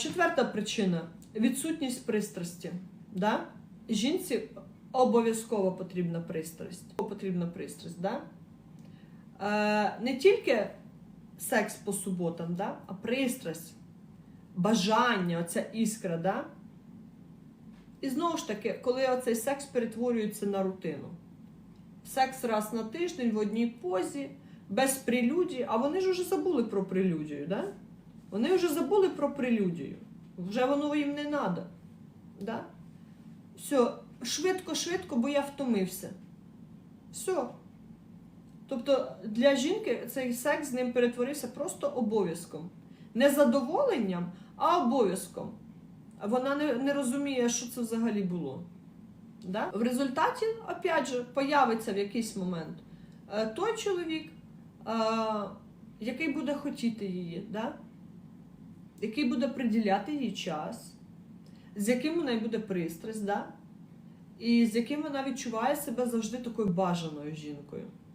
четверта причина відсутність пристрасті. Да? Жінці обов'язково потрібна пристрасть. Потрібна пристрасть, да? е, не тільки секс по суботам, да? а пристрасть, бажання, оця іскра. Да? І знову ж таки, коли оцей секс перетворюється на рутину. Секс раз на тиждень в одній позі, без прелюдії, а вони ж вже забули про прелюдію, да? Вони вже забули про прелюдію. Вже воно їм не треба. Да? Все, швидко-швидко, бо я втомився. Все. Тобто для жінки цей секс з ним перетворився просто обов'язком. Не задоволенням, а обов'язком. Вона не, не розуміє, що це взагалі було. Да? В результаті, опять же, появиться в якийсь момент е, той чоловік, е, який буде хотіти її, да? Який буде приділяти їй час, з яким у неї буде пристрасть, да? і з яким вона відчуває себе завжди такою бажаною жінкою.